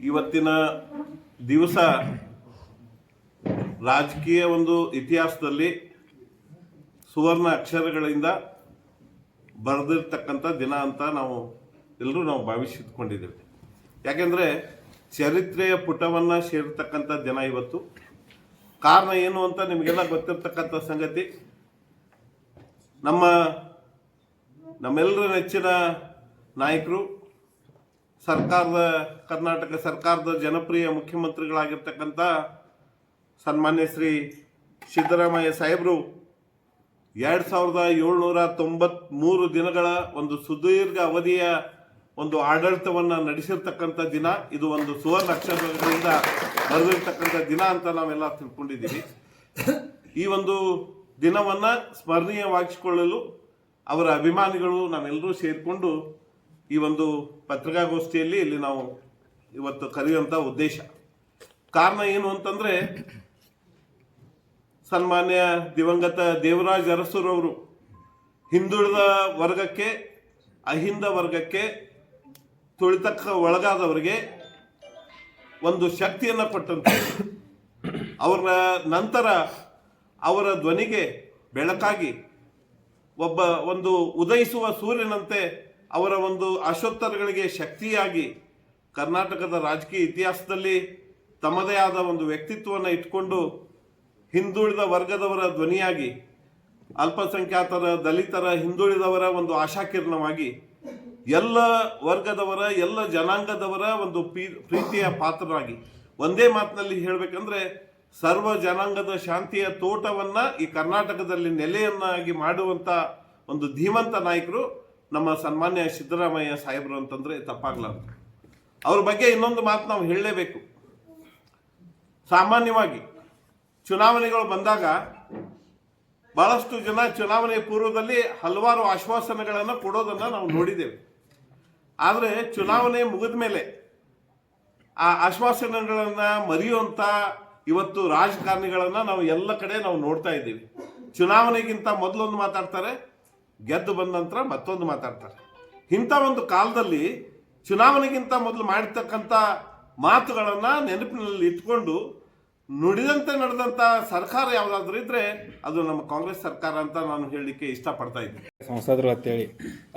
ಇವತ್ತಿನ ದಿವಸ ರಾಜಕೀಯ ಒಂದು ಇತಿಹಾಸದಲ್ಲಿ ಸುವರ್ಣ ಅಕ್ಷರಗಳಿಂದ ಬರೆದಿರ್ತಕ್ಕಂಥ ದಿನ ಅಂತ ನಾವು ಎಲ್ಲರೂ ನಾವು ಭಾವಿಸಿದ್ಕೊಂಡಿದ್ದೇವೆ ಯಾಕೆಂದರೆ ಚರಿತ್ರೆಯ ಪುಟವನ್ನು ಸೇರಿರ್ತಕ್ಕಂಥ ದಿನ ಇವತ್ತು. ಕಾರಣ ಏನು ಅಂತ ನಿಮಗೆಲ್ಲ ಗೊತ್ತಿರ್ತಕ್ಕಂಥ ಸಂಗತಿ. ನಮ್ಮ ನಮ್ಮೆಲ್ಲರ ನೆಚ್ಚಿನ ನಾಯಕರು ಸರ್ಕಾರದ, ಕರ್ನಾಟಕ ಸರ್ಕಾರದ ಜನಪ್ರಿಯ ಮುಖ್ಯಮಂತ್ರಿಗಳಾಗಿರ್ತಕ್ಕಂಥ ಸನ್ಮಾನ್ಯ ಶ್ರೀ ಸಿದ್ದರಾಮಯ್ಯ ಸಾಹೇಬರು ಎರಡು ಸಾವಿರದ ಏಳ್ನೂರ ತೊಂಬತ್ಮೂರು ದಿನಗಳ ಒಂದು ಸುದೀರ್ಘ ಅವಧಿಯ ಒಂದು ಆಡಳಿತವನ್ನು ನಡೆಸಿರ್ತಕ್ಕಂಥ ದಿನ. ಇದು ಒಂದು ಸುವರ್ಣ ಅಕ್ಷರಗಳಿಂದ ಬರೆದಿರ್ತಕ್ಕಂಥ ದಿನ ಅಂತ ನಾವೆಲ್ಲ ತಿಳ್ಕೊಂಡಿದ್ದೀವಿ. ಈ ಒಂದು ದಿನವನ್ನು ಸ್ಮರಣೀಯವಾಗಿಸಿಕೊಳ್ಳಲು ಅವರ ಅಭಿಮಾನಿಗಳು ನಾವೆಲ್ಲರೂ ಸೇರಿಕೊಂಡು ಈ ಒಂದು ಪತ್ರಿಕಾಗೋಷ್ಠಿಯಲ್ಲಿ ಇಲ್ಲಿ ನಾವು ಇವತ್ತು ಕರೆಯುವಂಥ ಉದ್ದೇಶ. ಕಾರಣ ಏನು ಅಂತಂದರೆ, ಸನ್ಮಾನ್ಯ ದಿವಂಗತ ದೇವರಾಜ್ ಅರಸುರವರು ಹಿಂದುಳಿದ ವರ್ಗಕ್ಕೆ, ಅಹಿಂದ ವರ್ಗಕ್ಕೆ ತುಳಿತಕ್ಕ ಒಳಗಾದವರಿಗೆ ಒಂದು ಶಕ್ತಿಯನ್ನು ಕೊಟ್ಟಂತೆ. ಅವರ ನಂತರ ಅವರ ಧ್ವನಿಗೆ ಬೆಳಕಾಗಿ ಒಬ್ಬ ಒಂದು ಉದಯಿಸುವ ಸೂರ್ಯನಂತೆ ಅವರ ಒಂದು ಆಶೋತ್ತರಗಳಿಗೆ ಶಕ್ತಿಯಾಗಿ ಕರ್ನಾಟಕದ ರಾಜಕೀಯ ಇತಿಹಾಸದಲ್ಲಿ ತಮ್ಮದೇ ಆದ ಒಂದು ವ್ಯಕ್ತಿತ್ವವನ್ನು ಇಟ್ಕೊಂಡು ಹಿಂದುಳಿದ ವರ್ಗದವರ ಧ್ವನಿಯಾಗಿ, ಅಲ್ಪಸಂಖ್ಯಾತರ, ದಲಿತರ, ಹಿಂದುಳಿದವರ ಒಂದು ಆಶಾಕಿರಣವಾಗಿ ಎಲ್ಲ ವರ್ಗದವರ, ಎಲ್ಲ ಜನಾಂಗದವರ ಒಂದು ಪ್ರೀತಿಯ ಪಾತ್ರರಾಗಿ. ಒಂದೇ ಮಾತಿನಲ್ಲಿ ಹೇಳಬೇಕಂದ್ರೆ ಸರ್ವ ಜನಾಂಗದ ಶಾಂತಿಯ ತೋಟವನ್ನ ಈ ಕರ್ನಾಟಕದಲ್ಲಿ ನೆಲೆಯನ್ನಾಗಿ ಮಾಡುವಂತ ಒಂದು ಧೀಮಂತ ನಾಯಕರು ನಮ್ಮ ಸನ್ಮಾನ್ಯ ಸಿದ್ದರಾಮಯ್ಯ ಸಾಹೇಬರು ಅಂತಂದ್ರೆ ತಪ್ಪಾಗ್ಲಾರ್ದು. ಅವ್ರ ಬಗ್ಗೆ ಇನ್ನೊಂದು ಮಾತು ನಾವು ಹೇಳಲೇಬೇಕು. ಸಾಮಾನ್ಯವಾಗಿ ಚುನಾವಣೆಗಳು ಬಂದಾಗ ಬಹಳಷ್ಟು ಜನ ಚುನಾವಣೆ ಪೂರ್ವದಲ್ಲಿ ಹಲವಾರು ಆಶ್ವಾಸನೆಗಳನ್ನು ಕೊಡೋದನ್ನು ನಾವು ನೋಡಿದ್ದೇವೆ. ಆದರೆ ಚುನಾವಣೆ ಮುಗಿದ ಮೇಲೆ ಆ ಆಶ್ವಾಸನೆಗಳನ್ನ ಮರೆಯುವಂಥ ಇವತ್ತು ರಾಜಕಾರಣಿಗಳನ್ನು ನಾವು ಎಲ್ಲ ಕಡೆ ನಾವು ನೋಡ್ತಾ ಇದ್ದೀವಿ. ಚುನಾವಣೆಗಿಂತ ಮೊದಲೊಂದು ಮಾತಾಡ್ತಾರೆ ಗೆದ್ದು ಬಂದ ನಂತರ ಮತ್ತೊಂದು ಮಾತಾಡ್ತಾರೆ. ಇಂಥ ಒಂದು ಕಾಲದಲ್ಲಿ ಚುನಾವಣೆಗಿಂತ ಮೊದಲು ಮಾಡಿರ್ತಕ್ಕಂಥ ಮಾತುಗಳನ್ನ ನೆನಪಿನಲ್ಲಿ ಇಟ್ಕೊಂಡು ನುಡಿದಂತೆ ನಡೆದಂಥ ಸರ್ಕಾರ ಯಾವುದಾದ್ರೂ ಇದ್ರೆ ಅದು ನಮ್ಮ ಕಾಂಗ್ರೆಸ್ ಸರ್ಕಾರ ಅಂತ ನಾನು ಹೇಳಲಿಕ್ಕೆ ಇಷ್ಟಪಡ್ತಾ ಇದ್ದೀನಿ. ಸಂಸದರು ಅಂತೇಳಿ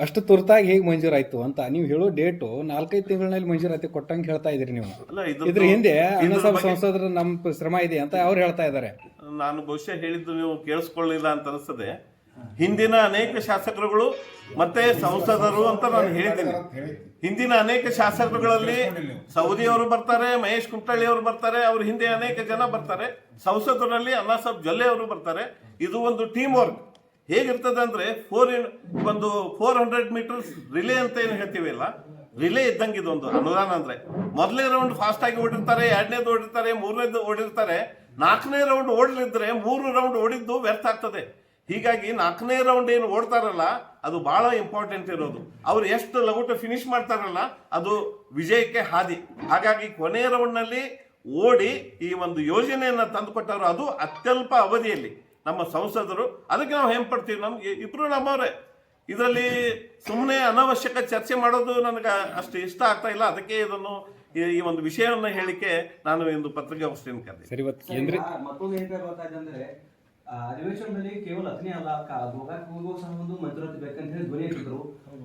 ಅಷ್ಟು ತುರ್ತಾಗಿ ಹೇಗೆ ಮಂಜೂರಾಯ್ತು ಅಂತ ನೀವು ಹೇಳೋ ಡೇಟು ನಾಲ್ಕೈದು ತಿಂಗಳಲ್ಲಿ ಮಂಜೂರಾತಿ ಕೊಟ್ಟಂಗೆ ಹೇಳ್ತಾ ಇದ್ರಿ ನೀವು. ಅಲ್ಲ ಇದ್ರ ಇದ್ರ ಹಿಂದೆ ಅಣ್ಣಸಾಬ್ ಸಂಸದರು ನಮ್ಮ ಶ್ರಮ ಇದೆ ಅಂತ ಅವ್ರು ಹೇಳ್ತಾ ಇದ್ದಾರೆ. ನಾನು ಬಹುಶಃ ಹೇಳಿದ್ದು ನೀವು ಕೇಳಿಸ್ಕೊಳ್ಳಿಲ್ಲ ಅಂತ ಅನಿಸ್ತದೆ. ಹಿಂದಿನ ಅನೇಕ ಶಾಸಕರುಗಳು ಮತ್ತೆ ಸಂಸದರು ಅಂತ ನಾನು ಹೇಳಿದ್ದೀನಿ. ಹಿಂದಿನ ಅನೇಕ ಶಾಸಕರುಗಳಲ್ಲಿ ಸೌದಿ ಅವರು ಬರ್ತಾರೆ, ಮಹೇಶ್ ಕುಮಟಳ್ಳಿ ಅವರು ಬರ್ತಾರೆ, ಅವ್ರ ಹಿಂದೆ ಅನೇಕ ಜನ ಬರ್ತಾರೆ. ಸಂಸದರಲ್ಲಿ ಅಣ್ಣಾಸಾಬ್ ಜೊಲ್ಲೆ ಅವರು ಬರ್ತಾರೆ. ಇದು ಒಂದು ಟೀಮ್ ವರ್ಕ್ ಹೇಗಿರ್ತದೆ ಅಂದ್ರೆ ಫೋರ್ ಒಂದು ಫೋರ್ ಹಂಡ್ರೆಡ್ ಮೀಟರ್ಸ್ ರಿಲೇ ಅಂತ ಏನು ಹೇಳ್ತೀವಿ ಅಲ್ಲ? ರಿಲೇ ಇದ್ದಂಗೆ ಇದೊಂದು ಅನುದಾನ ಅಂದ್ರೆ. ಮೊದಲನೇ ರೌಂಡ್ ಫಾಸ್ಟ್ ಆಗಿ ಓಡಿರ್ತಾರೆ ಎರಡನೇದು ಓಡಿರ್ತಾರೆ ಮೂರನೇದು ಓಡಿರ್ತಾರೆ. ನಾಲ್ಕನೇ ರೌಂಡ್ ಓಡಲಿದ್ರೆ ಮೂರು ರೌಂಡ್ ಓಡಿದ್ದು ವ್ಯರ್ಥ ಆಗ್ತದೆ. ಹೀಗಾಗಿ ನಾಲ್ಕನೇ ರೌಂಡ್ ಏನು ಓಡ್ತಾರಲ್ಲ ಅದು ಬಹಳ ಇಂಪಾರ್ಟೆಂಟ್ ಇರೋದು. ಅವ್ರು ಎಷ್ಟು ಲಘುಟ ಫಿನಿಶ್ ಮಾಡ್ತಾರಲ್ಲ ಅದು ವಿಜಯಕ್ಕೆ ಹಾದಿ. ಹಾಗಾಗಿ ಕೊನೆಯ ರೌಂಡ್ನಲ್ಲಿ ಓಡಿ ಈ ಒಂದು ಯೋಜನೆಯನ್ನ ತಂದುಕೊಟ್ಟವರು ಅದು ಅತ್ಯಲ್ಪ ಅವಧಿಯಲ್ಲಿ. ನಮ್ಮ ಸಂಸದರು ಅದಕ್ಕೆ ನಾವು ಹೆಂಪಡ್ತೀವಿ ನಮ್ಗೆ ಇಬ್ರು ನಮ್ಮವರೇ. ಇದರಲ್ಲಿ ಸುಮ್ಮನೆ ಅನವಶ್ಯಕ ಚರ್ಚೆ ಮಾಡೋದು ನನಗೆ ಅಷ್ಟು ಇಷ್ಟ ಆಗ್ತಾ ಇಲ್ಲ. ಅದಕ್ಕೆ ಇದನ್ನು ಈ- ಈ ಒಂದು ವಿಷಯವನ್ನು ಹೇಳಿಕೆ ನಾನು ಇಂದು ಪತ್ರಿಕಾಗೋಷ್ಠಿಯನ್ನು ಕರೆದೆ ಅಧಿವೇಶನದಲ್ಲಿ ಕೇವಲ ಅತನೇ ಅಲ್ಲ ಕ- ಗೋಕಾಕ್ ಹೋಗೋ ಸಹ ಒಂದು ಮಂಜೂರಾತಿ ಬೇಕಂತ ಹೇಳಿ ಧ್ವನಿ ಎತ್ತಿದ್ರು.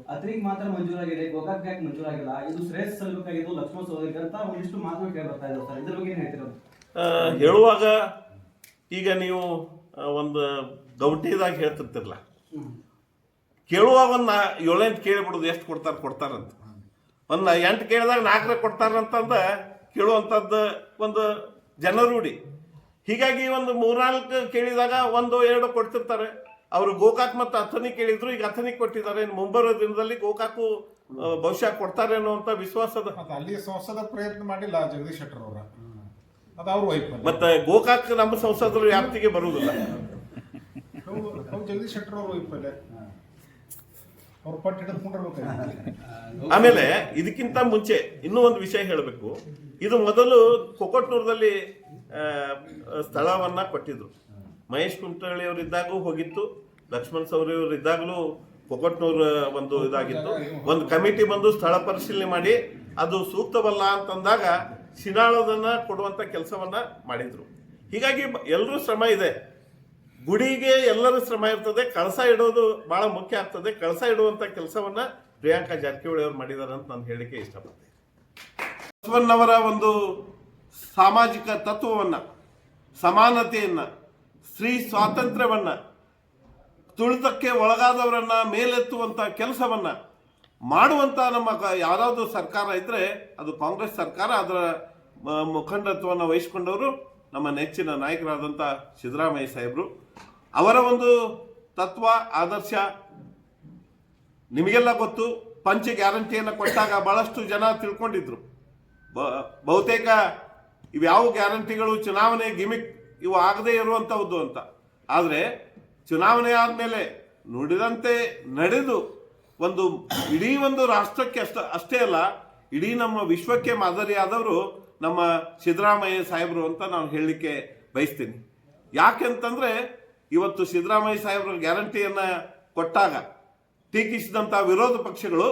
ಅತನಿಗೆ ಮಾತ್ರ ಮಂಜೂರಾಗಿದೆ ಗೋಕಾಕ್ ಯಾಕೆ ಮಂಜೂರಾಗಿಲ್ಲ? ಇದು ಶ್ರೇಯಸ್ ಸಲ್ಲಬೇಕಾಗಿದ್ದು ಲಕ್ಷ್ಮಣ ಸೋದರಿಗೆ ಅಂತ ಒಂದಿಷ್ಟು ಮಾತುಗಳು ಕೇಳಿ ಬರ್ತಾ ಇದ್ದಾರೆ ಸರ್. ಇದ್ರ ಬಗ್ಗೆ ಏನ್ ಹೇಳ್ತಿರೋದು ಹೇಳುವಾಗ ಈಗ ನೀವು ಒಂದು ಗೌಟಿದಾಗ ಹೇಳ್ತಿರ್ತಿರಲ್ಲ. ಕೇಳುವಾಗ ಒಂದು ನಾ ಏಳೆಂಟು ಕೇಳಿಬಿಡೋದು ಎಷ್ಟು ಕೊಡ್ತಾರೆ ಕೊಡ್ತಾರಂತ. ಒಂದು ಎಂಟು ಕೇಳಿದಾಗ ನಾಲ್ಕರ ಕೊಡ್ತಾರಂತಂದ ಕೇಳುವಂಥದ್ದು ಒಂದು ಜನರೂಢಿ. ಹೀಗಾಗಿ ಒಂದು ಮೂರ್ನಾಲ್ಕು ಕೇಳಿದಾಗ ಒಂದು ಎರಡು ಕೊಡ್ತಿರ್ತಾರೆ. ಅವರು ಗೋಕಾಕ್ ಮತ್ತು ಅಥನಿ ಕೇಳಿದ್ರು ಈಗ ಅಥನಿ ಕೊಟ್ಟಿದ್ದಾರೆ. ಮುಂಬರುವ ಮುಂಬರೋ ದಿನದಲ್ಲಿ ಗೋಕಾಕು ಬಹುಶಃ ಕೊಡ್ತಾರೆ ಅನ್ನುವಂಥ ವಿಶ್ವಾಸದ ಮತ್ತೆ ಅಲ್ಲಿ ಸಂಸದ ಪ್ರಯತ್ನ ಮಾಡಿಲ್ಲ ಜಗದೀಶ್ ಶೆಟ್ಟರ್ ಅವರ. ಅದು ಅವ್ರ ವೈಫಲ್ಯ ಮತ್ತೆ ಗೋಕಾಕ್ ನಮ್ಮ ಸಂಸದರ ವ್ಯಾಪ್ತಿಗೆ ಬರುವುದಿಲ್ಲ. ಜಗದೀಶ್ ಶೆಟ್ಟರ್ ಅವ್ರ ವೈಫಲ್ಯ ಅವ್ರು ಪಟ್ಟು ಹಿಡಿದುಕೊಂಡಿರ್ಬೇಕು ಆಮೇಲೆ ಇದಕ್ಕಿಂತ ಮುಂಚೆ ಇನ್ನೂ ಒಂದು ವಿಷಯ ಹೇಳಬೇಕು. ಇದು ಮೊದಲು ಕೊಕೊಟ್ನೂರದಲ್ಲಿ ಸ್ಥಳವನ್ನ ಕೊಟ್ಟಿದ್ರು. ಮಹೇಶ್ ಕುಮಟಳ್ಳಿ ಅವರು ಇದ್ದಾಗೂ ಹೋಗಿತ್ತು, ಲಕ್ಷ್ಮಣ್ ಸವರಿಯವರು ಇದ್ದಾಗಲೂ ಒಂದು ಇದಾಗಿತ್ತು. ಒಂದು ಕಮಿಟಿ ಬಂದು ಸ್ಥಳ ಪರಿಶೀಲನೆ ಮಾಡಿ, ಅದು ಸೂಕ್ತವಲ್ಲ ಅಂತಂದಾಗ ಶಿನಾಳದನ್ನ ಕೊಡುವಂತ ಕೆಲಸವನ್ನ ಮಾಡಿದ್ರು. ಹೀಗಾಗಿ ಎಲ್ಲರೂ ಶ್ರಮ ಇದೆ. ಗುಡಿಗೆ ಎಲ್ಲರೂ ಶ್ರಮ ಇರ್ತದೆ, ಕಳಸ ಇಡೋದು ಬಹಳ ಮುಖ್ಯ ಆಗ್ತದೆ. ಕಳಸ ಇಡುವಂತ ಕೆಲಸವನ್ನ ಪ್ರಿಯಾಂಕಾ ಜಾರಕಿಹೊಳಿ ಅವರು ಮಾಡಿದ್ದಾರೆ ಅಂತ ನಾನು ಹೇಳಿಕೆ ಇಷ್ಟಪಡ್ತೇನೆ. ಬಸವಣ್ಣವರ ಒಂದು ಸಾಮಾಜಿಕ ತತ್ವವನ್ನು, ಸಮಾನತೆಯನ್ನು, ಸ್ತ್ರೀ ಸ್ವಾತಂತ್ರ್ಯವನ್ನು, ತುಳಿತಕ್ಕೆ ಒಳಗಾದವರನ್ನ ಮೇಲೆತ್ತುವಂಥ ಕೆಲಸವನ್ನು ಮಾಡುವಂಥ ನಮ್ಮ ಕ- ಯಾರಾவது ಸರ್ಕಾರ ಇದ್ದರೆ ಅದು ಕಾಂಗ್ರೆಸ್ ಸರ್ಕಾರ, ಅದರ ಮುಖಂಡತ್ವವನ್ನು ವಹಿಸಿಕೊಂಡವರು ನಮ್ಮ ನೆಚ್ಚಿನ ನಾಯಕರಾದಂಥ ಸಿದ್ದರಾಮಯ್ಯ ಸಾಹೇಬರು. ಅವರ ಒಂದು ತತ್ವ, ಆದರ್ಶ ನಿಮಗೆಲ್ಲ ಗೊತ್ತು, ಪಂಚ ಗ್ಯಾರಂಟಿಯನ್ನು ಕೊಟ್ಟಾಗ ಬಹಳಷ್ಟು ಜನ ತಿಳ್ಕೊಂಡಿದ್ರು. ಬಹುತೇಕ ಇವ್ಯಾವ ಗ್ಯಾರಂಟಿಗಳು ಚುನಾವಣೆ ಗಿಮಿಕ್ ಇವು ಆಗದೇ ಇರುವಂಥದ್ದು ಅಂತ. ಆದರೆ ಚುನಾವಣೆ ಆದಮೇಲೆ ನುಡಿದಂತೆ ನಡೆದು ಒಂದು ಇಡೀ ಒಂದು ರಾಷ್ಟ್ರಕ್ಕೆ ಅಷ್ಟ, ಅಷ್ಟೇ ಅಲ್ಲ, ಇಡೀ ನಮ್ಮ ವಿಶ್ವಕ್ಕೆ ಮಾದರಿಯಾದವರು ನಮ್ಮ ಸಿದ್ದರಾಮಯ್ಯ ಸಾಹೇಬರು ಅಂತ ನಾನು ಹೇಳಲಿಕ್ಕೆ ಬಯಸ್ತೀನಿ. ಯಾಕೆಂತಂದ್ರೆ ಇವತ್ತು ಸಿದ್ದರಾಮಯ್ಯ ಸಾಹೇಬರ ಗ್ಯಾರಂಟಿಯನ್ನ ಕೊಟ್ಟಾಗ ಟೀಕಿಸಿದಂಥ ವಿರೋಧ ಪಕ್ಷಗಳು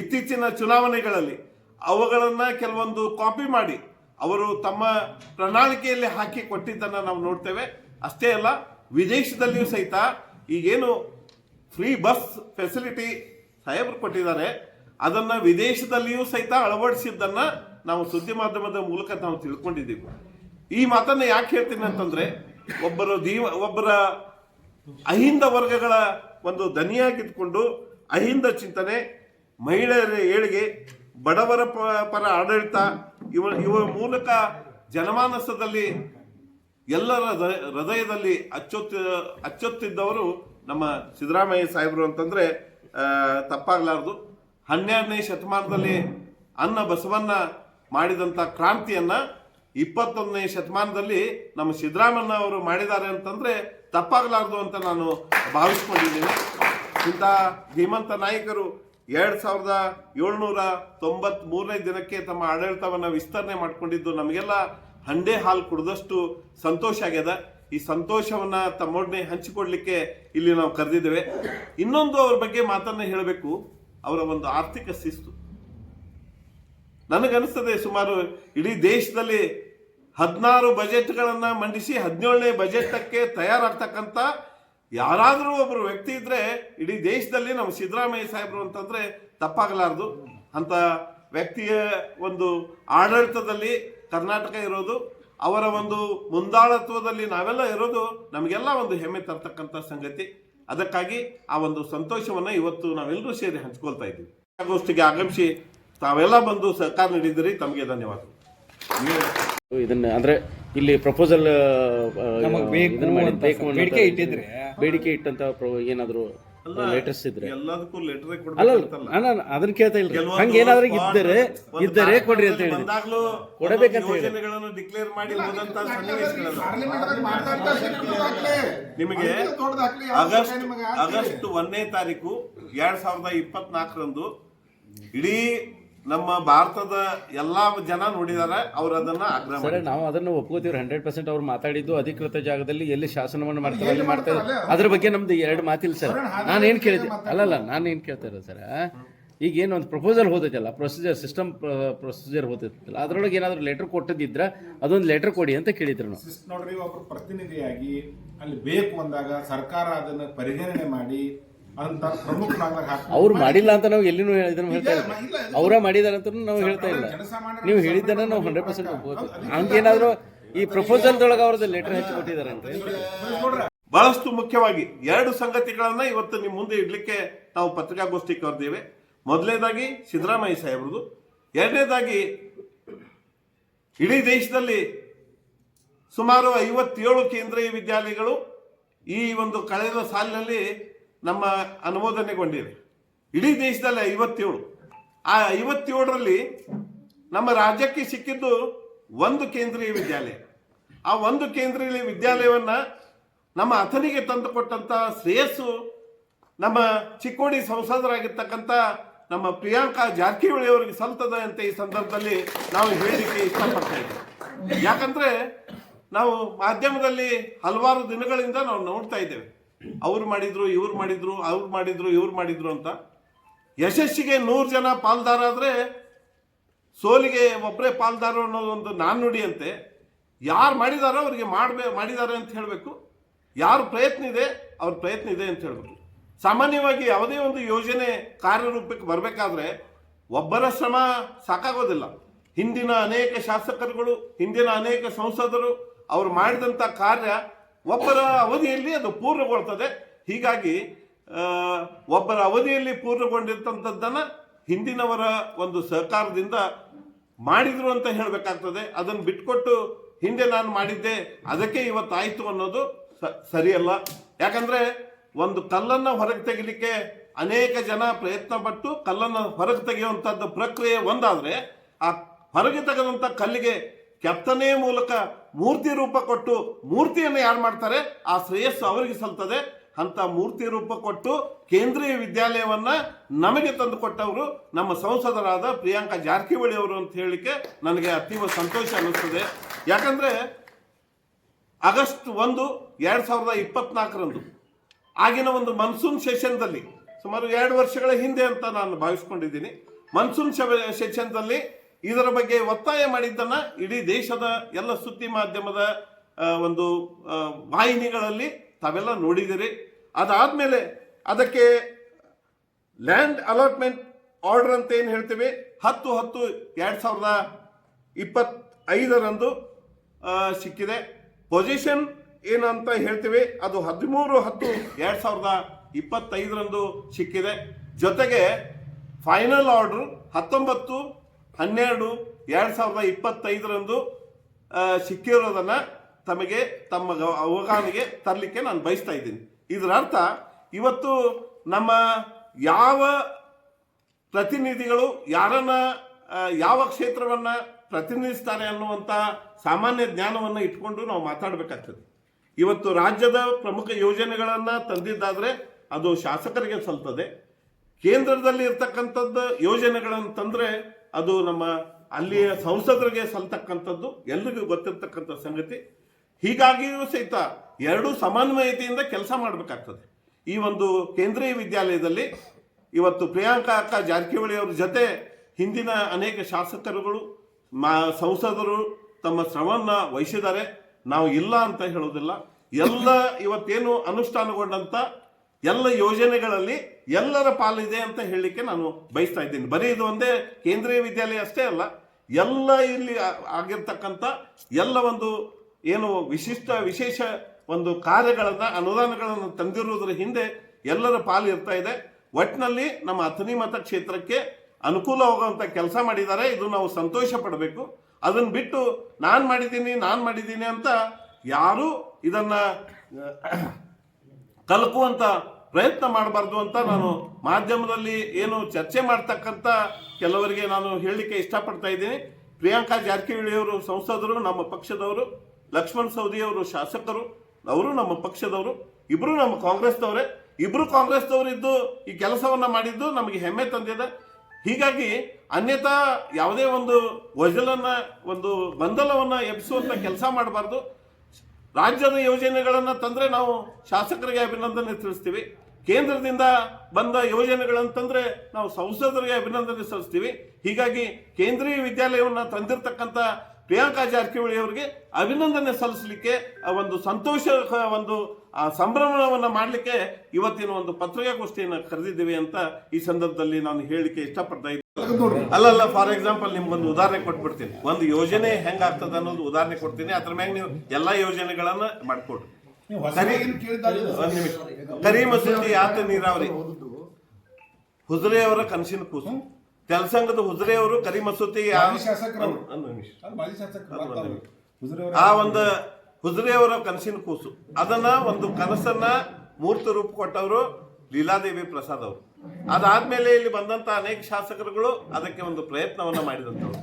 ಇತ್ತೀಚಿನ ಚುನಾವಣೆಗಳಲ್ಲಿ ಅವುಗಳನ್ನು ಕೆಲವೊಂದು ಕಾಪಿ ಮಾಡಿ ಅವರು ತಮ್ಮ ಪ್ರಣಾಳಿಕೆಯಲ್ಲಿ ಹಾಕಿ ಕೊಟ್ಟಿದ್ದನ್ನ ನಾವು ನೋಡ್ತೇವೆ. ಅಷ್ಟೇ ಅಲ್ಲ, ವಿದೇಶದಲ್ಲಿಯೂ ಸಹಿತ ಈಗೇನು ಫ್ರೀ ಬಸ್ ಫೆಸಿಲಿಟಿ ಸಾಹೇಬರು ಕೊಟ್ಟಿದ್ದಾರೆ. ಅದನ್ನ ವಿದೇಶದಲ್ಲಿಯೂ ಸಹಿತ ಅಳವಡಿಸಿದ್ದನ್ನ ನಾವು ಸುದ್ದಿ ಮಾಧ್ಯಮದ ಮೂಲಕ ನಾವು ತಿಳ್ಕೊಂಡಿದ್ದೀವಿ. ಈ ಮಾತನ್ನ ಯಾಕೆ ಹೇಳ್ತೀನಿ ಅಂತಂದ್ರೆ, ಒಬ್ಬರು ದೀವ, ಒಬ್ಬರ ಅಹಿಂದ ವರ್ಗಗಳ ಒಂದು ದನಿಯಾಗಿದ್ಕೊಂಡು ಅಹಿಂದ ಚಿಂತನೆ ಮಹಿಳೆಯರ ಏಳಿಗೆ ಬಡವರ ಪರ ಆಡಳಿತ ಇವ ಇವರ ಮೂಲಕ ಜನಮಾನಸದಲ್ಲಿ ಎಲ್ಲರ ಹೃದಯ- ಹೃದಯದಲ್ಲಿ ಅಚ್ಚೊತ್ತ, ಅಚ್ಚೊತ್ತಿದ್ದವರು ನಮ್ಮ ಸಿದ್ದರಾಮಯ್ಯ ಸಾಹೇಬರು ಅಂತಂದ್ರೆ ತಪ್ಪಾಗಲಾರದು. ಹನ್ನೆರಡನೇ ಶತಮಾನದಲ್ಲಿ ಅನ್ನ ಬಸವಣ್ಣ ಮಾಡಿದಂಥ ಕ್ರಾಂತಿಯನ್ನ ಇಪ್ಪತ್ತೊಂದನೇ ಶತಮಾನದಲ್ಲಿ ನಮ್ಮ ಸಿದ್ದರಾಮಯ್ಯ ಅವರು ಮಾಡಿದ್ದಾರೆ ಅಂತಂದ್ರೆ ತಪ್ಪಾಗಲಾರದು ಅಂತ ನಾನು ಭಾವಿಸ್ಕೊಂಡಿದ್ದೀನಿ. ಇಂಥ ಧೀಮಂತ ನಾಯಕರು ಎರಡ್ ಸಾವಿರದ ಏಳ್ನೂರ ತೊಂಬತ್ ಮೂರನೇ ದಿನಕ್ಕೆ ತಮ್ಮ ಆಡಳಿತವನ್ನ ವಿಸ್ತರಣೆ ಮಾಡಿಕೊಂಡಿದ್ದು ನಮಗೆಲ್ಲ ಹಂಡೆ ಹಾಲು ಕುಡಿದಷ್ಟು ಸಂತೋಷ ಆಗ್ಯದ. ಈ ಸಂತೋಷವನ್ನ ತಮ್ಮೊಡನೆ ಹಂಚಿಕೊಡ್ಲಿಕ್ಕೆ ಇಲ್ಲಿ ನಾವು ಕರೆದಿದ್ದೇವೆ. ಇನ್ನೊಂದು ಅವ್ರ ಬಗ್ಗೆ ಮಾತನ್ನ ಹೇಳಬೇಕು. ಅವರ ಒಂದು ಆರ್ಥಿಕ ಶಿಸ್ತು. ನನಗನ್ನಿಸ್ತದೆ ಸುಮಾರು ಇಡೀ ದೇಶದಲ್ಲಿ ಹದಿನಾರು ಬಜೆಟ್ಗಳನ್ನ ಮಂಡಿಸಿ ಹದಿನೇಳನೇ ಬಜೆಟ್ಕ್ಕೆ ತಯಾರಾಗ್ತಕ್ಕಂಥ ಯಾರಾದರೂ ಒಬ್ಬರು ವ್ಯಕ್ತಿ ಇದ್ರೆ ಇಡೀ ದೇಶದಲ್ಲಿ ನಮ್ಮ ಸಿದ್ದರಾಮಯ್ಯ ಸಾಹೇಬರು ಅಂತಂದ್ರೆ ತಪ್ಪಾಗಲಾರದು. ಅಂತ ವ್ಯಕ್ತಿಯ ಒಂದು ಆಡಳಿತದಲ್ಲಿ ಕರ್ನಾಟಕ ಇರೋದು, ಅವರ ಒಂದು ಮುಂದಾಳತ್ವದಲ್ಲಿ ನಾವೆಲ್ಲ ಇರೋದು ನಮಗೆಲ್ಲ ಒಂದು ಹೆಮ್ಮೆ ತರ್ತಕ್ಕಂಥ ಸಂಗತಿ. ಅದಕ್ಕಾಗಿ ಆ ಒಂದು ಸಂತೋಷವನ್ನು ಇವತ್ತು ನಾವೆಲ್ಲರೂ ಸೇರಿ ಹಂಚ್ಕೊಳ್ತಾ ಇದ್ದೀವಿ. ಗೋಷ್ಠಿಗೆ ಆಗಮಿಸಿ ತಾವೆಲ್ಲ ಬಂದು ಸಹಕಾರ ನೀಡಿದ್ದೀರಿ. ತಮಗೆ ಧನ್ಯವಾದಗಳು. ಇದನ್ನ ಅಂದ್ರೆ ಇಲ್ಲಿ ಪ್ರಪೋಸಲ್ ನಮಗ್ ಬೇಕು ಅಂತ ಬೇಡಿಕೆ ಇಟ್ಟಿದ್ರೆ. ಬೇಡಿಕೆ ಇಟ್ಟಂತ ಪ್ರ- ಏನಾದ್ರು ಲೆಟರ್ಸ್ ಇದ್ರೆ. ಎಲ್ಲದಕ್ಕೂ ಲೆಟರ್ ಅಲ್ಲ ಅಲ್ಲ, ನಾನು ಅದನ್ನ ಕೇಳ್ತಾ ಇಲ್ಲ ಹಂಗೆ ಏನಾದ್ರೂ ಇದ್ದರೆ ಇದ್ದರೆ ಕೊಡ್ರಿ ಅಂತ ಹೇಳಿ. ಕೊಡಬೇಕಂತ ಹೇಳಿ. ಯೋಜನೆಗಳನ್ನು ಡಿಕ್ಲೇರ್ ಮಾಡಿ ಹೋದಂತ. ನಿಮಗೆ ಆಗಸ್ಟ್ ನಿಮಗೆ ಆಗಸ್ಟ್ ಒಂದನೇ ತಾರೀಕು ಎರಡ್ ಸಾವಿರದ ಇಪ್ಪತ್ನಾಲ್ಕರಂದು ಇಡೀ ನಮ್ಮ ಭಾರತದ ಎಲ್ಲಾ ಜನ ನೋಡಿದಾರೆ ಅವ್ರ ಅದನ್ನ ಆಗ್ರಹ ಸರ್ ನಾವು ಅದನ್ನ ಒಪ್ಕೋತೀವಿ ಹಂಡ್ರೆಡ್ ಪರ್ಸೆಂಟ್ ಅವ್ರು ಮಾತಾಡಿದ್ದು ಅಧಿಕೃತ ಜಾಗದಲ್ಲಿ ಎಲ್ಲಿ ಶಾಸನವನ್ನು ಮಾಡ್ತಾರೆ ಅಲ್ಲಿ ಎಲ್ಲಿ ಮಾಡ್ತಾರೆ? ಅದ್ರ ಬಗ್ಗೆ ನಮ್ದು ಎರಡು ಮಾತಿಲ್ಲ ಸರ್ ನಾನು ಏನ್ ಕೇಳಿದೆ. ಅಲ್ಲಲ್ಲ ನಾನು ಏನ್ ಕೇಳ್ತಾ ಇರೋದು ಸರ್ ಈಗ ಏನು ಒಂದು ಪ್ರಪೋಸಲ್ ಹೋದೈತಲ್ಲ ಪ್ರೊಸೀಜರ್ ಸಿಸ್ಟಮ್ ಪ್ರೊಸೀಜರ್ ಹೋದೈತಲ್ಲ ಅದರೊಳಗೆ ಏನಾದರೂ ಲೆಟರ್ ಕೊಟ್ಟದಿದ್ರ ಅದೊಂದು ಲೆಟರ್ ಕೊಡಿ ಅಂತ ಕೇಳಿದ್ರು ನಾವು ನೋಡ್ರಿ ಒಬ್ಬರು ಪ್ರತಿನಿಧಿಯಾಗಿ ಅಲ್ಲಿ ಬೇಕು ಅಂದಾಗ ಸರ್ಕಾರ ಅದನ್ನ ಪರಿಗಣನೆ ಮಾಡಿ ಅವ್ರು ಮಾಡಿಲ್ಲ ಅಂತ ನಾವು ಎಲ್ಲಿನೂ ಹೇಳಿದ್ರು ಹೇಳ್ತಾ ಇಲ್ಲ, ಅವರೇ ಮಾಡಿದಾರೆ ಅಂತ ನಾವು ಹೇಳ್ತಾ ಇಲ್ಲ. ನೀವು ಹೇಳಿದ್ದನ್ನ ನಾವು ಹಂಡ್ರೆಡ್ ಪರ್ಸೆಂಟ್ ಹೌದು, ಹಂಗೇನಾದ್ರೂ ಈ ಪ್ರಪೋಸಲ್ದೊಳಗೆ ಅವ್ರದ್ದು ಲೆಟರ್ ಹಚ್ಚಿ ಕೊಟ್ಟಿದ್ದಾರೆ ಅಂತ. ನೋಡ್ರಿ ಬಹಳಷ್ಟು ಮುಖ್ಯವಾಗಿ ಎರಡು ಸಂಗತಿಗಳನ್ನ ಇವತ್ತು ನಿಮ್ಮ ಮುಂದೆ ಇಡ್ಲಿಕ್ಕೆ ನಾವು ಪತ್ರಿಕಾಗೋಷ್ಠಿ ಕರೆದೇವೆ. ಮೊದಲನೇದಾಗಿ ಸಿದ್ದರಾಮಯ್ಯ ಸಾಹೇಬ್ರದು. ಎರಡನೇದಾಗಿ ಇಡೀ ದೇಶದಲ್ಲಿ ಸುಮಾರು ಐವತ್ತೇಳು ಕೇಂದ್ರೀಯ ವಿದ್ಯಾಲಯಗಳು ಈ ಒಂದು ಕಳೆದ ಸಾಲಿನಲ್ಲಿ ನಮ್ಮ ಅನುಮೋದನೆಗೊಂಡಿದೆ ಇಡೀ ದೇಶದಲ್ಲಿ ಐವತ್ತೇಳು. ಆ ಐವತ್ತೇಳರಲ್ಲಿ ನಮ್ಮ ರಾಜ್ಯಕ್ಕೆ ಸಿಕ್ಕಿದ್ದು ಒಂದು ಕೇಂದ್ರೀಯ ವಿದ್ಯಾಲಯ. ಆ ಒಂದು ಕೇಂದ್ರೀಯ ವಿದ್ಯಾಲಯವನ್ನ ನಮ್ಮ ಅಥನಿಗೆ ತಂದುಕೊಟ್ಟಂತ ಶ್ರೇಯಸ್ಸು ನಮ್ಮ ಚಿಕ್ಕೋಡಿ ಸಂಸದರಾಗಿರ್ತಕ್ಕಂಥ ನಮ್ಮ ಪ್ರಿಯಾಂಕಾ ಜಾರಕಿಹೊಳಿ ಅವರಿಗೆ ಸಲ್ತದೆ ಅಂತ ಈ ಸಂದರ್ಭದಲ್ಲಿ ನಾವು ಹೇಳಲಿಕ್ಕೆ ಇಷ್ಟಪಡ್ತಾ ಇದ್ದೇವೆ. ಯಾಕಂದ್ರೆ ನಾವು ಮಾಧ್ಯಮದಲ್ಲಿ ಹಲವಾರು ದಿನಗಳಿಂದ ನಾವು ನೋಡ್ತಾ ಇದ್ದೇವೆ. ಅವ್ರು ಮಾಡಿದ್ರು, ಇವ್ರು ಮಾಡಿದ್ರು, ಅವ್ರು ಮಾಡಿದ್ರು, ಇವ್ರು ಮಾಡಿದ್ರು ಅಂತ ಯಶಸ್ಸಿಗೆ ನೂರು ಜನ ಪಾಲ್ದಾರಾದ್ರೆ ಸೋಲಿಗೆ ಒಬ್ಬರೇ ಪಾಲ್ದಾರ ಅನ್ನೋದೊಂದು ನಾಣ್ಣುಡಿಯಂತೆ ಯಾರು ಮಾಡಿದಾರೋ ಅವರಿಗೆ ಮಾಡಬೇ ಮಾಡಿದ್ದಾರೆ ಅಂತ ಹೇಳಬೇಕು. ಯಾರು ಪ್ರಯತ್ನ ಇದೆ, ಅವ್ರ ಪ್ರಯತ್ನ ಇದೆ ಅಂತ ಹೇಳಬೇಕು. ಸಾಮಾನ್ಯವಾಗಿ ಯಾವುದೇ ಒಂದು ಯೋಜನೆ ಕಾರ್ಯರೂಪಕ್ಕೆ ಬರಬೇಕಾದ್ರೆ ಒಬ್ಬರ ಶ್ರಮ ಸಾಕಾಗೋದಿಲ್ಲ. ಹಿಂದಿನ ಅನೇಕ ಶಾಸಕರುಗಳು, ಹಿಂದಿನ ಅನೇಕ ಸಂಸದರು ಅವರು ಮಾಡಿದಂಥ ಕಾರ್ಯ ಒಬ್ಬರ ಅವಧಿಯಲ್ಲಿ ಅದು ಪೂರ್ಣಗೊಳ್ತದೆ. ಹೀಗಾಗಿ ಒಬ್ಬರ ಅವಧಿಯಲ್ಲಿ ಪೂರ್ಣಗೊಂಡಿರ್ತಂಥದ್ದನ್ನು ಹಿಂದಿನವರ ಒಂದು ಸಹಕಾರದಿಂದ ಮಾಡಿದ್ರು ಅಂತ ಹೇಳಬೇಕಾಗ್ತದೆ. ಅದನ್ನು ಬಿಟ್ಕೊಟ್ಟು ಹಿಂದೆ ನಾನು ಮಾಡಿದ್ದೆ, ಅದಕ್ಕೆ ಇವತ್ತಾಯಿತು ಅನ್ನೋದು ಸರಿಯಲ್ಲ. ಯಾಕಂದ್ರೆ, ಒಂದು ಕಲ್ಲನ್ನು ಹೊರಗೆ ತೆಗಿಲಿಕ್ಕೆ ಅನೇಕ ಜನ ಪ್ರಯತ್ನ ಪಟ್ಟು ಕಲ್ಲನ್ನು ಹೊರಗೆ ತೆಗೆಯುವಂಥದ್ದು ಪ್ರಕ್ರಿಯೆ ಒಂದಾದ್ರೆ, ಆ ಹೊರಗೆ ತೆಗೆದಂಥ ಕಲ್ಲಿಗೆ ಕೆತ್ತನೆಯ ಮೂಲಕ ಮೂರ್ತಿ ರೂಪ ಕೊಟ್ಟು ಮೂರ್ತಿಯನ್ನು ಯಾರು ಮಾಡ್ತಾರೆ? ಆ ಶ್ರೇಯಸ್ಸು ಅವರಿಗೆ ಸಲ್ತದೆ. ಅಂತ ಮೂರ್ತಿ ರೂಪ ಕೊಟ್ಟು ಕೇಂದ್ರೀಯ ವಿದ್ಯಾಲಯವನ್ನ ನಮಗೆ ತಂದು ಕೊಟ್ಟವರು ನಮ್ಮ ಸಂಸದರಾದ ಪ್ರಿಯಾಂಕಾ ಜಾರಕಿಹೊಳಿ ಅವರು ಅಂತ ಹೇಳಲಿಕ್ಕೆ ನನಗೆ ಅತೀವ ಸಂತೋಷ ಅನ್ನಿಸ್ತದೆ. ಯಾಕಂದ್ರೆ ಆಗಸ್ಟ್ ಒಂದು ಎರಡ್ ಸಾವಿರದ ಇಪ್ಪತ್ನಾಲ್ಕರಂದು ಆಗಿನ ಒಂದು ಮನ್ಸೂನ್ ಸೆಷನ್ದಲ್ಲಿ ಸುಮಾರು ಎರಡು ವರ್ಷಗಳ ಹಿಂದೆ ಅಂತ ನಾನು ಭಾವಿಸ್ಕೊಂಡಿದ್ದೀನಿ. ಮನ್ಸೂನ್ ಸೆಷನ್ದಲ್ಲಿ ಇದರ ಬಗ್ಗೆ ಒತ್ತಾಯ ಮಾಡಿದ್ದನ್ನ ಇಡೀ ದೇಶದ ಎಲ್ಲ ಸುದ್ದಿ ಮಾಧ್ಯಮದ ಒಂದು ವಾಹಿನಿಗಳಲ್ಲಿ ತಾವೆಲ್ಲ ನೋಡಿದಿರಿ. ಅದಾದ್ಮೇಲೆ ಅದಕ್ಕೆ ಲ್ಯಾಂಡ್ ಅಲಾಟ್ಮೆಂಟ್ ಆರ್ಡರ್ ಅಂತ ಏನು ಹೇಳ್ತೀವಿ? ಹತ್ತು ಹತ್ತು ಎರಡು ಸಾವಿರದ ಇಪ್ಪತ್ತೈದರಂದು ಸಿಕ್ಕಿದೆ. ಪೊಸಿಷನ್ ಏನಂತ ಹೇಳ್ತೀವಿ? ಅದು ಹದಿಮೂರು ಹತ್ತು ಎರಡು ಸಾವಿರದ ಇಪ್ಪತ್ತೈದರಂದು ಸಿಕ್ಕಿದೆ. ಜೊತೆಗೆ ಫೈನಲ್ ಆರ್ಡರ್ ಹತ್ತೊಂಬತ್ತು ಹನ್ನೆರಡು ಎರಡು ಸಾವಿರದ ಇಪ್ಪತ್ತೈದರಂದು ಸಿಕ್ಕಿರೋದನ್ನ ತಮಗೆ, ತಮ್ಮ ಅವಗಾನಿಗೆ ತರಲಿಕ್ಕೆ ನಾನು ಬಯಸ್ತಾ ಇದ್ದೀನಿ. ಇದರ ಅರ್ಥ, ಇವತ್ತು ನಮ್ಮ ಯಾವ ಪ್ರತಿನಿಧಿಗಳು ಯಾರನ್ನ ಯಾವ ಕ್ಷೇತ್ರವನ್ನ ಪ್ರತಿನಿಧಿಸ್ತಾರೆ ಅನ್ನುವಂಥ ಸಾಮಾನ್ಯ ಜ್ಞಾನವನ್ನು ಇಟ್ಕೊಂಡು ನಾವು ಮಾತಾಡಬೇಕಾಗ್ತದೆ. ಇವತ್ತು ರಾಜ್ಯದ ಪ್ರಮುಖ ಯೋಜನೆಗಳನ್ನು ತಂದಿದ್ದಾದ್ರೆ ಅದು ಶಾಸಕರಿಗೆ ಸಲ್ತದೆ. ಕೇಂದ್ರದಲ್ಲಿ ಇರ್ತಕ್ಕಂಥದ್ದು ಯೋಜನೆಗಳನ್ನು ತಂದ್ರೆ ಅದು ನಮ್ಮ ಅಲ್ಲಿಯ ಸಂಸದರಿಗೆ ಸಲ್ತಕ್ಕಂಥದ್ದು, ಎಲ್ರಿಗೂ ಗೊತ್ತಿರ್ತಕ್ಕಂಥ ಸಂಗತಿ. ಹೀಗಾಗಿಯೂ ಸಹಿತ ಎರಡೂ ಸಮನ್ವಯತೆಯಿಂದ ಕೆಲಸ ಮಾಡಬೇಕಾಗ್ತದೆ. ಈ ಒಂದು ಕೇಂದ್ರೀಯ ವಿದ್ಯಾಲಯದಲ್ಲಿ ಇವತ್ತು ಪ್ರಿಯಾಂಕಾ ಅಕ್ಕ ಜಾರಕಿಹೊಳಿ ಅವರ ಜೊತೆ ಹಿಂದಿನ ಅನೇಕ ಶಾಸಕರುಗಳು, ಮಾ, ಸಂಸದರು ತಮ್ಮ ಶ್ರಮವನ್ನ ವಹಿಸಿದ್ದಾರೆ. ನಾವು ಇಲ್ಲ ಅಂತ ಹೇಳೋದಿಲ್ಲ ಎಲ್ಲ ಇವತ್ತೇನು ಅನುಷ್ಠಾನಗೊಂಡಂತ ಎಲ್ಲ ಯೋಜನೆಗಳಲ್ಲಿ ಎಲ್ಲರ ಪಾಲಿದೆ ಅಂತ ಹೇಳಲಿಕ್ಕೆ ನಾನು ಬಯಸ್ತಾ ಇದ್ದೀನಿ. ಬರೀ ಇದು ಒಂದೇ ಕೇಂದ್ರೀಯ ವಿದ್ಯಾಲಯ ಅಷ್ಟೇ ಅಲ್ಲ ಎಲ್ಲ ಇಲ್ಲಿ ಆಗಿರ್ತಕ್ಕಂಥ ಎಲ್ಲ ಒಂದು ಏನು ವಿಶಿಷ್ಟ ವಿಶೇಷ ಒಂದು ಕಾರ್ಯಗಳನ್ನು ಅನುದಾನಗಳನ್ನು ತಂದಿರುವುದರ ಹಿಂದೆ ಎಲ್ಲರ ಪಾಲು ಇರ್ತಾ ಇದೆ. ಒಟ್ಟಿನಲ್ಲಿ ನಮ್ಮ ಅಥಣಿ ಮತಕ್ಷೇತ್ರಕ್ಕೆ ಅನುಕೂಲವಾಗುವಂಥ ಕೆಲಸ ಮಾಡಿದ್ದಾರೆ. ಇದು ನಾವು ಸಂತೋಷ ಪಡಬೇಕು. ಅದನ್ನು ಬಿಟ್ಟು ನಾನು ಮಾಡಿದ್ದೀನಿ ನಾನು ಮಾಡಿದ್ದೀನಿ ಅಂತ ಯಾರೂ ಇದನ್ನು ಅಹ್, ಕಲಕುವಂತ ಪ್ರಯತ್ನ ಮಾಡಬಾರ್ದು ಅಂತ ನಾನು ಮಾಧ್ಯಮದಲ್ಲಿ ಏನು ಚರ್ಚೆ ಮಾಡ್ತಕ್ಕಂಥ ಕೆಲವರಿಗೆ ನಾನು ಹೇಳಲಿಕ್ಕೆ ಇಷ್ಟಪಡ್ತಾ ಇದ್ದೀನಿ. ಪ್ರಿಯಾಂಕಾ ಜಾರಕಿಹೊಳಿ ಅವರು ಸಂಸದರು, ನಮ್ಮ ಪಕ್ಷದವರು, ಲಕ್ಷ್ಮಣ್ ಸವದಿ ಅವರು ಶಾಸಕರು, ಅವರು ನಮ್ಮ ಪಕ್ಷದವರು, ಇಬ್ರು ನಮ್ಮ ಕಾಂಗ್ರೆಸ್ದವರೇ ಇಬ್ರು ಕಾಂಗ್ರೆಸ್ದವರು ಇದ್ದು ಈ ಕೆಲಸವನ್ನ ಮಾಡಿದ್ದು ನಮಗೆ ಹೆಮ್ಮೆ ತಂದಿದೆ. ಹೀಗಾಗಿ ಅನ್ಯಥಾ ಯಾವುದೇ ಒಂದು ವಜಲನ್ನ ಒಂದು ಗೊಂದಲವನ್ನ ಎಬ್ಬಿಸುವಂಥ ಕೆಲಸ ಮಾಡಬಾರ್ದು. ರಾಜ್ಯದ ಯೋಜನೆಗಳನ್ನು ತಂದರೆ ನಾವು ಶಾಸಕರಿಗೆ ಅಭಿನಂದನೆ ತಿಳಿಸ್ತೀವಿ. ಕೇಂದ್ರದಿಂದ ಬಂದ ಯೋಜನೆಗಳನ್ನು ತಂದರೆ ನಾವು ಸಂಸದರಿಗೆ ಅಭಿನಂದನೆ ಸಲ್ಲಿಸ್ತೀವಿ. ಹೀಗಾಗಿ ಕೇಂದ್ರೀಯ ವಿದ್ಯಾಲಯವನ್ನು ತಂದಿರತಕ್ಕಂಥ ಪ್ರಿಯಾಂಕಾ ಜಾರಕಿಹೊಳಿ ಅವರಿಗೆ ಅಭಿನಂದನೆ ಸಲ್ಲಿಸಲಿಕ್ಕೆ ಒಂದು ಸಂತೋಷ ಒಂದು, ಆ ಸಂಭ್ರಮವನ್ನು ಮಾಡಲಿಕ್ಕೆ ಇವತ್ತಿನ ಒಂದು ಪತ್ರಿಕಾಗೋಷ್ಠಿಯನ್ನು ಕರೆದಿದ್ದೀವಿ ಅಂತ ಈ ಸಂದರ್ಭದಲ್ಲಿ ನಾನು ಹೇಳಲಿಕ್ಕೆ ಇಷ್ಟಪಡ್ತಾ ಅಲ್ಲಲ್ಲ ಫಾರ್ ಎಕ್ಸಾಂಪಲ್ ನಿಮ್ಗೊಂದು ಉದಾಹರಣೆ ಕೊಟ್ಬಿಡ್ತೀನಿ. ಒಂದು ಯೋಜನೆ ಹೆಂಗಾಗ್ತದ ಅನ್ನೋದು ಉದಾಹರಣೆ ಕೊಡ್ತೀನಿ. ಅದ್ರ ಮ್ಯಾಗ ನೀವು ಎಲ್ಲಾ ಯೋಜನೆಗಳನ್ನ ಮಾಡ್ಕೊಡ್ರಿ. ಕರಿ ಮಸೂದಿ ಯಾತ ನೀರಾವರಿ. ಹುಜರೆ ಅವರ ಕನಸಿನ ಕೂಸು. ತೆಲಸಂಗದ ಹುಜರೆ ಅವರು. ಕರಿ ಮಸೂತಿ. ಒಂದ್-. ಹುಜುರಿ ಅವರ ಆ ಒಂದು ಹುಜರೆಯವರ ಕನಸಿನ ಕೂಸು. ಅದನ್ನ ಒಂದು ಕನಸನ್ನ ಮೂರ್ತ ರೂಪ ಕೊಟ್ಟವರು ಲೀಲಾದೇವಿ ಪ್ರಸಾದ್ ಅವರು. ಅದಾದ್ಮೇಲೆ ಇಲ್ಲಿ ಬಂದಂತ ಅನೇಕ ಶಾಸಕರುಗಳು ಅದಕ್ಕೆ ಒಂದು ಪ್ರಯತ್ನವನ್ನ ಮಾಡಿದಂಥವ್ರು.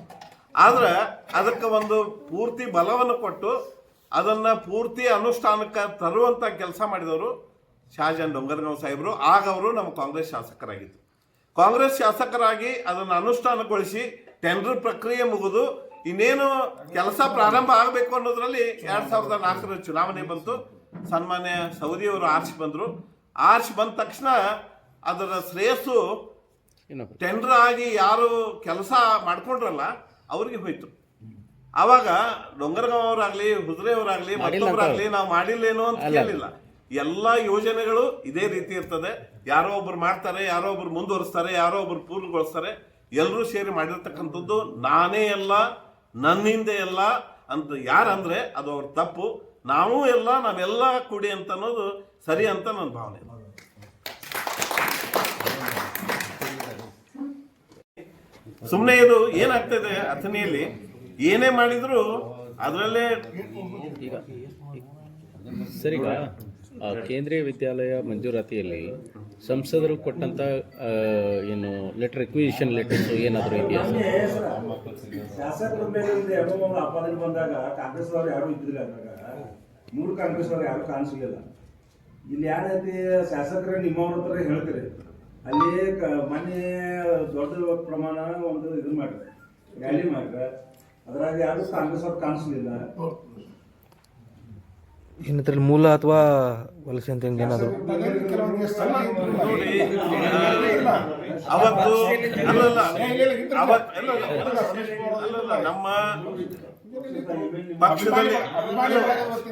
ಆದ್ರೆ ಅದಕ್ಕೆ ಒಂದು ಪೂರ್ತಿ ಬಲವನ್ನು ಕೊಟ್ಟು ಅದನ್ನ ಪೂರ್ತಿ ಅನುಷ್ಠಾನಕ್ಕೆ ತರುವಂತ ಕೆಲಸ ಮಾಡಿದವರು ಶಾಜಾನ್ ಡೊಂಗರ್ಗಾಂವ್ ಸಾಹೇಬರು. ಆಗ ಅವರು ನಮ್ಮ ಕಾಂಗ್ರೆಸ್ ಶಾಸಕರಾಗಿತ್ತು ಕಾಂಗ್ರೆಸ್ ಶಾಸಕರಾಗಿ ಅದನ್ನು ಅನುಷ್ಠಾನಗೊಳಿಸಿ ಟೆಂಡರ್ ಪ್ರಕ್ರಿಯೆ ಮುಗಿದು ಇನ್ನೇನು ಕೆಲಸ ಪ್ರಾರಂಭ ಆಗಬೇಕು ಅನ್ನೋದ್ರಲ್ಲಿ ಎರಡ್ ಸಾವಿರದ ನಾಲ್ಕರ ಚುನಾವಣೆ ಬಂತು. ಸನ್ಮಾನ್ಯ ಸೌದಿ ಅವರು ಆರ್ಚ್ ಬಂದರು. ಆರ್ಸಿ ಬಂದ ತಕ್ಷಣ ಅದರ ಶ್ರೇಯಸ್ಸು ಟೆಂಡರ್ ಆಗಿ ಯಾರು ಕೆಲಸ ಮಾಡ್ಕೊಂಡ್ರಲ್ಲ ಅವ್ರಿಗೆ ಹೋಯ್ತು. ಆವಾಗ ಡೊಂಗರಗಾಂವ್ ಅವರಾಗ್ಲಿ ಹುದ್ರೆಯವರಾಗ್ಲಿ ಮತ್ತೊಬ್ಬರಾಗ್ಲಿ ನಾವು ಮಾಡಿಲ್ಲೇನೋ ಅಂತ ಕೇಳಿಲ್ಲ. ಎಲ್ಲ ಯೋಜನೆಗಳು ಇದೇ ರೀತಿ ಇರ್ತದೆ. ಯಾರೋ ಒಬ್ರು ಮಾಡ್ತಾರೆ ಯಾರೋ ಒಬ್ರು ಮುಂದುವರಿಸ್ತಾರೆ ಯಾರೋ ಒಬ್ರು ಪೂರ್ಣಗೊಳಿಸ್ತಾರೆ. ಎಲ್ಲರೂ ಸೇರಿ ಮಾಡಿರ್ತಕ್ಕಂಥದ್ದು ನಾನೇ ಎಲ್ಲ ನನ್ನಿಂದ ಎಲ್ಲ ಅಂತ ಯಾರಂದ್ರೆ ಅದು ಅವ್ರ ತಪ್ಪು. ನಾವು ಎಲ್ಲ ನಾವೆಲ್ಲ ಕೂಡಿ ಅಂತ ಅನ್ನೋದು ಸರಿ ಅಂತ ನನ್ನ ಭಾವನೆ. ಸುಮ್ಮನೆ ಇದು ಏನಾಗ್ತದೆ ಅಥನಿಯಲ್ಲಿ ಏನೇ ಮಾಡಿದ್ರು ಅದರಲ್ಲೇ ಸರಿ ಆ, ಕೇಂದ್ರೀಯ ವಿದ್ಯಾಲಯ ಮಂಜೂರಾತಿಯಲ್ಲಿ ಸಂಸದರು ಕೊಟ್ಟಂತ ಏನು ಲೆಟರ್ ರಿಕ್ವಿಸಿಷನ್ ಲೆಟರ್ಸ್ ಏನಾದರೂ ಇದೆಯಾ? ಶಾಸಕರ ಮೇಲೆ ಬಂದಾಗ ಕಾಂಗ್ರೆಸ್ ಅವರು ಯಾರು ಇದ್ದಿಲ್ಲ ಅದ್ರಾಗ. ಮೂರು ಕಾಂಗ್ರೆಸ್ ಅವರು ಯಾರು ಕಾಣಿಸ್ಲಿಲ್ಲ. ಇಲ್ಲಿ ಯಾರೈತಿ ಶಾಸಕರ ನಿಮ್ಮವ್ರ ಹತ್ರ ಹೇಳ್ತೀರಿ? ಅಲ್ಲಿ ಕ- ಮನೆ ದೊಡ್ಡ ಪ್ರಮಾಣ ಒಂದು ಇದು ಮಾಡಿದೆ ರ್ಯಾಲಿ ಮಾಡಿದೆ ಅದರಾಗ ಯಾರು ಕಾಂಗ್ರೆಸ್ ಅವ್ರು ಕಾಣಿಸ್ಲಿಲ್ಲ. ಇನ್ನಿತರಲ್ಲಿ ಮೂಲ ಅಥವಾ ವಲಸೆ ಅಂತ ಹಿಂಗೆ ಏನಾದ್ರು? ಅವತ್ತು ಅಲ್ಲಲ್ಲ ಅವತ್ತು ಅಲ್ಲಲ್ಲ, ಅಲ್ಲಲ್ಲ ನಮ್ಮ ಪಕ್ಷದಲ್ಲಿ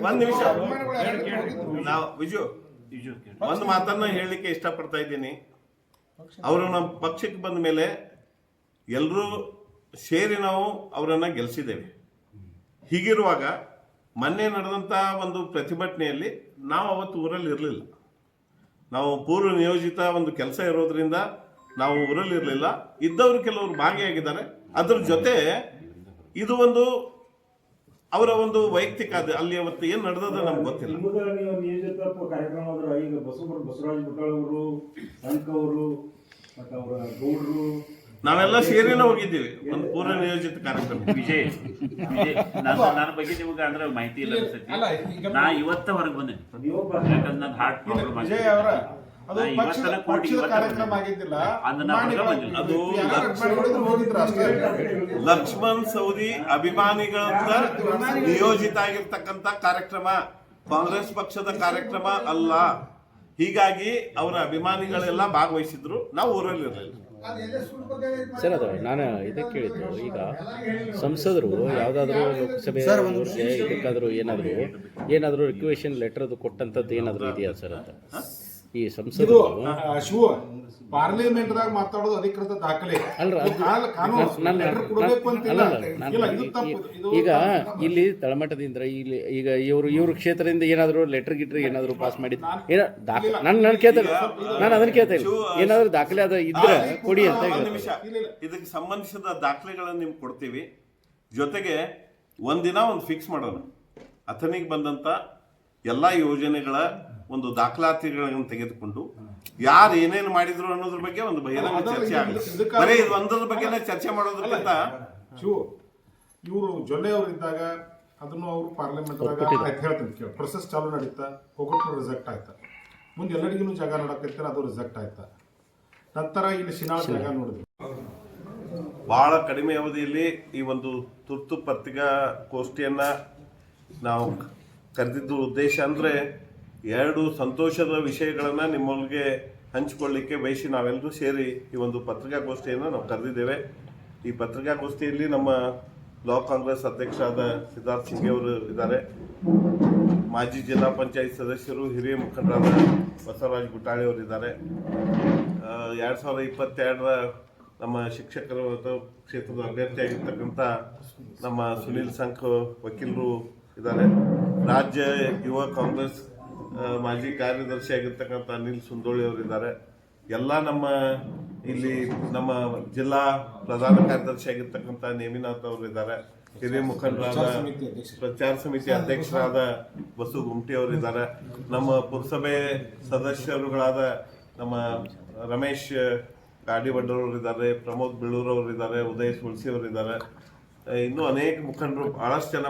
ಒಂದ್ ನಿಮಿಷ ನಾವು ವಿಜು ವಿಜು ಒಂದು ಮಾತನ್ನ ಹೇಳಲಿಕ್ಕೆ ಇಷ್ಟಪಡ್ತಾ ಇದ್ದೀನಿ. ಅವರು ನಮ್ಮ ಪಕ್ಷಕ್ಕೆ ಬಂದ ಮೇಲೆ ಎಲ್ಲರೂ ಸೇರಿ ನಾವು ಅವರನ್ನು ಗೆಲ್ಲಿಸಿದ್ದೇವೆ ಹೀಗಿರುವಾಗ ಮೊನ್ನೆ ನಡೆದಂಥ ಒಂದು ಪ್ರತಿಭಟನೆಯಲ್ಲಿ ನಾವು ಅವತ್ತು ಊರಲ್ಲಿ ಇರಲಿಲ್ಲ. ನಾವು ಪೂರ್ವ ನಿಯೋಜಿತ ಒಂದು ಕೆಲಸ ಇರೋದ್ರಿಂದ ನಾವು ಊರಲ್ಲಿ ಇರಲಿಲ್ಲ. ಇದ್ದವರು ಕೆಲವರು ಭಾಗಿಯಾಗಿದ್ದಾರೆ. ಅದ್ರ ಜೊತೆ ಇದು ಒಂದು ಅವರ ಒಂದು ವೈಯಕ್ತಿಕ ಅದು ಅಲ್ಲಿ ಅವತ್ತು ಏನು ನಡೆದದ ನಮ್ಗೆ ಗೊತ್ತಿಲ್ಲ. ಈಗ ಬಸವರ ಬಸವರಾಜ ಬುಟ್ಟಾಳವರು ಸಂಕ ಅವರು ಮತ್ತು ಅವರ ಗೌಡರು. ನಾವೆಲ್ಲ ಸೇರಿನ ಹೋಗಿದ್ದೀವಿ. ಒಂದು ಪೂರ್ಣ ನಿಯೋಜಿತ ಕಾರ್ಯಕ್ರಮ ವಿಜಯ್. ವಿಜಯ್ ನನ್ನ ನನ್ನ ಬಗ್ಗೆ ನಿಮಗೆ ಅಂದ್ರೆ ಮಾಹಿತಿ ಇಲ್ಲ ಅನ್ಸುತ್ತೆ. ನಾ ಇವತ್ತ ಹೊರಗೆ ಬಂದೆ ಯಾಕಂದ್ರೆ ನನ್ನ ಹಾರ್ಟ್ ಪ್ರಾಬ್ಲಮ್ ವಿಜಯ್ ಅವರ ಅದು ಪಕ್ಷದ ಪಕ್ಷದ ಕಾರ್ಯಕ್ರಮ ಆಗಿದ್ದಿಲ್ಲ. ಅದು ಲಕ್ಷ್ಮಣ್ ಸೌದಿ ಅಭಿಮಾನಿಗಳಂತ ನಿಯೋಜಿತ ಆಗಿರ್ತಕ್ಕಂತ ಕಾರ್ಯಕ್ರಮ. ಕಾಂಗ್ರೆಸ್ ಪಕ್ಷದ ಕಾರ್ಯಕ್ರಮ ಅಲ್ಲ. ಹೀಗಾಗಿ ಅವರ ಅಭಿಮಾನಿಗಳೆಲ್ಲ ಭಾಗವಹಿಸಿದ್ರು. ನಾವು ಊರಲ್ಲಿ ಇರಲಿಲ್ಲ ಸರ್ ಅದು ನಾನು ಇದಕ್ಕೆ ಕೇಳಿದ್ದು. ಈಗ ಸಂಸದರು ಯಾವುದಾದ್ರೂ ಲೋಕಸಭೆ ಇದಕ್ಕಾದರೂ ಇದಕ್ಕಾದ್ರೂ ಏನಾದರೂ ಏನಾದರೂ ರಿಕ್ವೆಷನ್ ಲೆಟರ್ ಅದು ಕೊಟ್ಟಂಥದ್ದು ಏನಾದರೂ ಇದೆಯಾ ಸರ್ ಅಂತ? ಈ ಇದು ಸಂಸದರು ಆ, ಶಿವ ಪಾರ್ಲಿಮೆಂಟ್ ದಾಗ ಮಾತಾಡೋದು ಅಧಿಕೃತ ದಾಖಲೆ. ಅಲ್ರ ಇದು ಕಾಲ- ಕಾನೂನು ನನ್ನ- letter ಕೊಡಬೇಕು ಅಂತಿಲ್ಲ ಅಲ್ಲ, ಅಲ್ಲ, ನಾನು ಇಲ್ಲ ಇದು ತಪ್ಪು ಇದು ಈಗ ಇಲ್ಲಿ ತಳಮಟ್ಟದಿಂದ ಇಲ್ಲಿ ಈಗ ಇವರು ಇವ್ರ ಕ್ಷೇತ್ರದಿಂದ ಏನಾದರೂ ಲೆಟರ್ ಗಿಟ್ರ್ ಏನಾದರೂ ಪಾಸ್ ಮಾಡಿ ಏನ ದಾಖಲೆ ನಾನು ನಾನು ಕೇಳ್ತಾ ಇಲ್ಲ ನಾನು ಅದನ್ನ ಕೇಳ್ತಾ ಇಲ್ಲ ಏನಾದರೂ ದಾಖಲೆ ಅದ ಇದ್ರೆ ಕೊಡಿ ಅಂತ ಒಂದು ಹೇಳ್ತಾರೆ ನಿಮಿಷ. ಇದಕ್ಕೆ ಸಂಬಂಧಿಸಿದ ದಾಖಲೆಗಳನ್ನು ನಿಮ್ಗೆ ಕೊಡ್ತೀವಿ. ಜೊತೆಗೆ ಒಂದಿನ ಒಂದು ಫಿಕ್ಸ್ ಮಾಡೋಣ. ಅಥನಿಗೆ ಬಂದಂತ ಎಲ್ಲ ಯೋಜನೆಗಳ ಒಂದು ದಾಖಲಾತಿಗಳನ್ನು ತೆಗೆದುಕೊಂಡು ಯಾರು ಏನೇನು ಮಾಡಿದ್ರು ಅನ್ನೋದ್ರ ಬಗ್ಗೆ ಒಂದು ಬಹಿರಂಗ ಚರ್ಚೆ ಆಗಲಿ ಬರೀ ಇದು ಒಂದರ ಬಗ್ಗೆನೇ ಚರ್ಚೆ ಮಾಡೋದಕ್ಕಿಂತ ಶಿವು ಇವರು ಜೊಲ್ಲೆ ಅವರಿದ್ದಾಗ ಅದನ್ನು ಅವರು ಪಾರ್ಲಿಮೆಂಟ್ ಆಯ್ತು ಹೇಳ್ತೀನಿ ಕೇಳಿ. ಪ್ರೊಸೆಸ್ ಚಾಲು ನಡೀತಾ ಹೋಗೋಟ್ಲು ರಿಜೆಕ್ಟ್ ಆಯ್ತಾ? ಮುಂದೆ ಎಲ್ಲರಿಗೂ ಜಾಗ ನೋಡಕೈತಾರೆ ಅದು ರಿಜೆಕ್ಟ್ ಆಯ್ತಾ? ನಂತರ ಇಲ್ಲಿ ಶಿನಾಳ ಜಾಗ ನೋಡಿದ್ವಿ ಬಹಳ ಕಡಿಮೆ ಅವಧಿಯಲ್ಲಿ ಈ ಒಂದು ತುರ್ತು ಪತ್ರಿಕಾಗೋಷ್ಠಿಯನ್ನ ನಾವು ಕರೆದಿದ್ದು ಉದ್ದೇಶ ಅಂದ್ರೆ ಎರಡು ಸಂತೋಷದ ವಿಷಯಗಳನ್ನು ನಿಮ್ಮೊಳಗೆ ಹಂಚಿಕೊಳ್ಳಿಕ್ಕೆ ಬಯಸಿ ನಾವೆಲ್ಲರೂ ಸೇರಿ ಈ ಒಂದು ಪತ್ರಿಕಾಗೋಷ್ಠಿಯನ್ನು ನಾವು ಕರೆದಿದ್ದೇವೆ. ಈ ಪತ್ರಿಕಾಗೋಷ್ಠಿಯಲ್ಲಿ ನಮ್ಮ ಬ್ಲಾಕ್ ಕಾಂಗ್ರೆಸ್ ಅಧ್ಯಕ್ಷರಾದ ಸಿದ್ಧಾರ್ಥ ಸಿಂಗ್ ಅವರು ಇದ್ದಾರೆ. ಮಾಜಿ ಜಿಲ್ಲಾ ಪಂಚಾಯತ್ ಸದಸ್ಯರು, ಹಿರಿಯ ಮುಖಂಡರಾದ ಬಸವರಾಜ್ ಗುಟ್ಟಾಳಿ ಅವರಿದ್ದಾರೆ ಎರಡು ಸಾವಿರದ ಇಪ್ಪತ್ತೆರಡರ ನಮ್ಮ ಶಿಕ್ಷಕರ ಕ್ಷೇತ್ರದ ಅಭ್ಯರ್ಥಿಯಾಗಿರ್ತಕ್ಕಂಥ ನಮ್ಮ ಸುನೀಲ್ ಸಂಖ್ ವಕೀಲರು ಇದ್ದಾರೆ. ರಾಜ್ಯ ಯುವ ಕಾಂಗ್ರೆಸ್ ಮಾಜಿ ಕಾರ್ಯದರ್ಶಿ ಆಗಿರ್ತಕ್ಕಂಥ ಅನಿಲ್ ಸುಂದೋಳಿ ಅವರಿದ್ದಾರೆ. ಎಲ್ಲ ನಮ್ಮ ಇಲ್ಲಿ ನಮ್ಮ ಜಿಲ್ಲಾ ಪ್ರಧಾನ ಕಾರ್ಯದರ್ಶಿ ಆಗಿರ್ತಕ್ಕಂಥ ನೇಮಿನಾಥ್ ಅವರು ಇದ್ದಾರೆ ಹಿರಿಯ ಮುಖಂಡರಾದ ಪ್ರಚಾರ ಸಮಿತಿ ಅಧ್ಯಕ್ಷರಾದ ಬಸು ಗುಮ್ಟಿ ಅವರಿದ್ದಾರೆ. ನಮ್ಮ ಪುರಸಭೆ ಸದಸ್ಯರುಗಳಾದ ನಮ್ಮ ರಮೇಶ್ ಇದ್ದಾರೆ ಪ್ರಮೋದ್ ಬೀಳೂರ್ ಅವರು ಇದ್ದಾರೆ ಉದಯ್ ತುಳಸಿ ಅವರಿದ್ದಾರೆ. ಇನ್ನೂ ಅನೇಕ ಮುಖಂಡರು ಬಹಳಷ್ಟು ಜನ